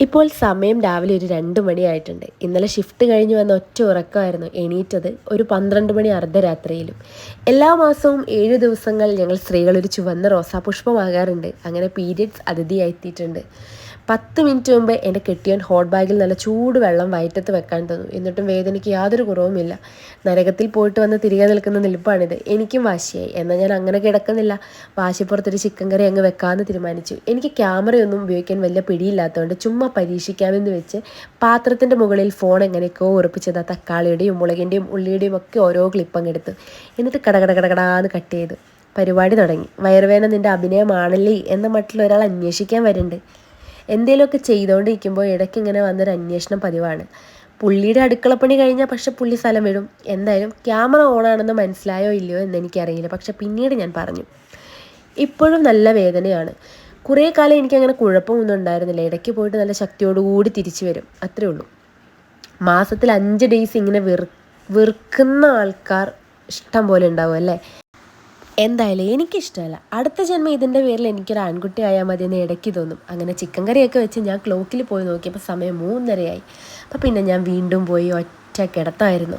ഇപ്പോൾ സമയം രാവിലെ ഒരു രണ്ട് മണിയായിട്ടുണ്ട്. ഇന്നലെ ഷിഫ്റ്റ് കഴിഞ്ഞ് വന്ന ഒറ്റ ഉറക്കമായിരുന്നു. എണീറ്റത് ഒരു പന്ത്രണ്ട് മണി അർദ്ധരാത്രിയിലും. എല്ലാ മാസവും ഏഴ് ദിവസങ്ങൾ ഞങ്ങൾ സ്ത്രീകൾ ഒരു ചുവന്ന റോസാപുഷ്പമാകാറുണ്ട് അങ്ങനെ പീരിയഡ്സ് അതിഥിയായി എത്തിയിട്ടുണ്ട് പത്ത് മിനിറ്റ് മുമ്പ് എന്റെ കെട്ടിയൻ ഹോട്ട് ബാഗിൽ നല്ല ചൂട് വെള്ളം വയറ്റത്ത് വെക്കാൻ തന്നു. എന്നിട്ടും വേദനയ്ക്ക് യാതൊരു കുറവുമില്ല. നരകത്തിൽ പോയിട്ട് വന്ന് തിരികെ നിൽക്കുന്ന നിൽപ്പാണിത്. എനിക്കും വാശിയായി. എന്നാൽ ഞാൻ അങ്ങനെ കിടക്കുന്നില്ല. വാശിപ്പുറത്തൊരു ചിക്കൻ കറി അങ്ങ് വെക്കാമെന്ന് തീരുമാനിച്ചു. എനിക്ക് ക്യാമറയൊന്നും ഉപയോഗിക്കാൻ വലിയ പിടിയില്ലാത്തതുകൊണ്ട് ചുമ്മാ പരീക്ഷിക്കാമെന്ന് വെച്ച് പാത്രത്തിന്റെ മുകളിൽ ഫോൺ എങ്ങനെയൊക്കെയോ ഉറപ്പിച്ചത് ആ തക്കാളിയുടെയും മുളകിന്റെയും ഉള്ളിയുടെയും ഒക്കെ ഓരോ ക്ലിപ്പങ്ങ് എടുത്തു. എന്നിട്ട് കടകട കടകടാന്ന് കട്ട് ചെയ്ത്. പരിപാടി തുടങ്ങി. വയറുവേന നിന്റെ അഭിനയമാണല്ലേ എന്ന മട്ടിൽ ഒരാൾ അന്വേഷിക്കാൻ വരുന്നുണ്ട്. എന്തെങ്കിലുമൊക്കെ ചെയ്തുകൊണ്ടിരിക്കുമ്പോൾ ഇടയ്ക്ക് ഇങ്ങനെ വന്നൊരു അന്വേഷണം പതിവാണ്. പുള്ളിയുടെ അടുക്കളപ്പണി കഴിഞ്ഞാൽ പക്ഷെ പുള്ളി സ്ഥലം വിടും. എന്തായാലും ക്യാമറ ഓണാണെന്ന് മനസ്സിലായോ ഇല്ലയോ എന്ന് എനിക്കറിയില്ല. പക്ഷെ പിന്നീട് ഞാൻ പറഞ്ഞു. ഇപ്പോഴും നല്ല വേദനയാണ്. കുറേ കാലം എനിക്കങ്ങനെ കുഴപ്പമൊന്നും ഉണ്ടായിരുന്നില്ല. ഇടയ്ക്ക് പോയിട്ട് നല്ല ശക്തിയോടുകൂടി തിരിച്ചു വരും. അത്രേ ഉള്ളൂ. മാസത്തിൽ അഞ്ച് ഡേയ്സ് ഇങ്ങനെ വെറു വെറുക്കുന്ന ആൾക്കാർ ഇഷ്ടം പോലെ ഉണ്ടാവും അല്ലേ? എന്തായാലും എനിക്കിഷ്ടമല്ല. അടുത്ത ജന്മം ഇതിന്റെ പേരിൽ എനിക്കൊരു ആൺകുട്ടി ആയാൽ മതി എന്ന് ഇടയ്ക്ക് തോന്നും. അങ്ങനെ ചിക്കൻ കറിയൊക്കെ വെച്ച് ഞാൻ ക്ലോക്കിൽ പോയി നോക്കിയപ്പോൾ സമയം മൂന്നരയായി. അപ്പോൾ പിന്നെ ഞാൻ വീണ്ടും പോയി ഒറ്റ കിടത്തായിരുന്നു.